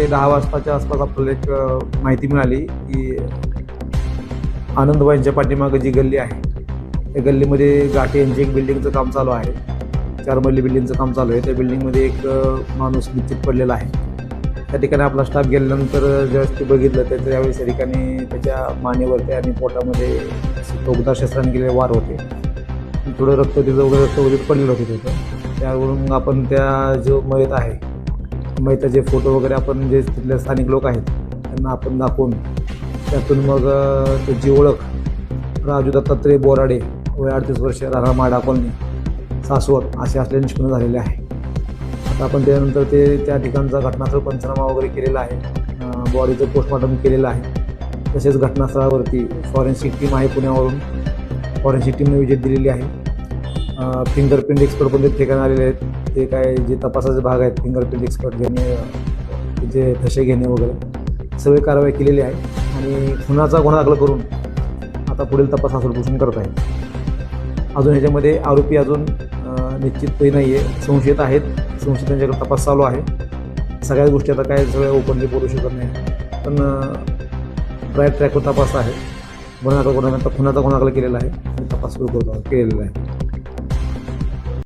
ते दहा वाजताच्या आसपास आपल्याला एक माहिती मिळाली की आनंदबाईंच्या पाठीमागं जी गल्ली आहे त्या गल्लीमध्ये गाठे यांची एक बिल्डिंगचं काम चालू आहे. चार मजली बिल्डिंगचं काम चालू आहे. त्या बिल्डिंगमध्ये एक माणूस निश्चित पडलेला आहे. त्या ठिकाणी आपला स्टाफ गेल्यानंतर ज्यावेळेस ते बघितलं तर त्यावेळेस त्या ठिकाणी त्याच्या मानेवरती आणि पोटामध्ये टोकदार शस्त्राने गेलेले वार होते. थोडं रक्त तिथं वगैरे रक्त वगैरे पडलेलं होतं तिथं. त्यावरून आपण त्या जो मयत आहे मयताचे फोटो वगैरे आपण जे तिथले स्थानिक लोक आहेत त्यांना आपण दाखवून त्यातून मग त्याची ओळख राजू दत्तात्रय बोराडे वय अडतीस वर्ष राणा माडा कॉलनी सासवड असे असले निष्पन्न झालेले आहे. आता आपण त्यानंतर ते त्या ठिकाणचा घटनास्थळ पंचनामा वगैरे केलेला आहे. बॉडीचं पोस्टमॉर्टम केलेलं आहे. तसेच घटनास्थळावरती फॉरेन्सिक टीम आहे पुण्यावरून. फॉरेन्सिक टीमने विजेत दिलेली आहे. फिंगरप्रिंट एक्सपर्ट पण ते ठिकाणी आलेले आहेत. ते काय जे तपासाचे भाग आहेत फिंगरप्रिंट एक्सपर्ट घेणे जे ठसे घेणे वगैरे. सगळी कारवाई केलेली आहे. आणि खुनाचा गुन्हा दाखल करून आता पुढील तपास हासून करत आहे. अजून ह्याच्यामध्ये आरोपी अजून अ, निश्चितही नाही आहे संशयित आहेत. संशयितांच्याकडे तपास चालू आहे. सगळ्याच गोष्टी आता काय सगळ्या ओपनली बोलू शकत नाही. पण राईट ट्रॅकवर तपास आहे. गुन्हा दाखल गुन्हा खुनाचा गुन्हा दाखल केलेला आहे. आणि तपास सुरू करतो केलेला आहे.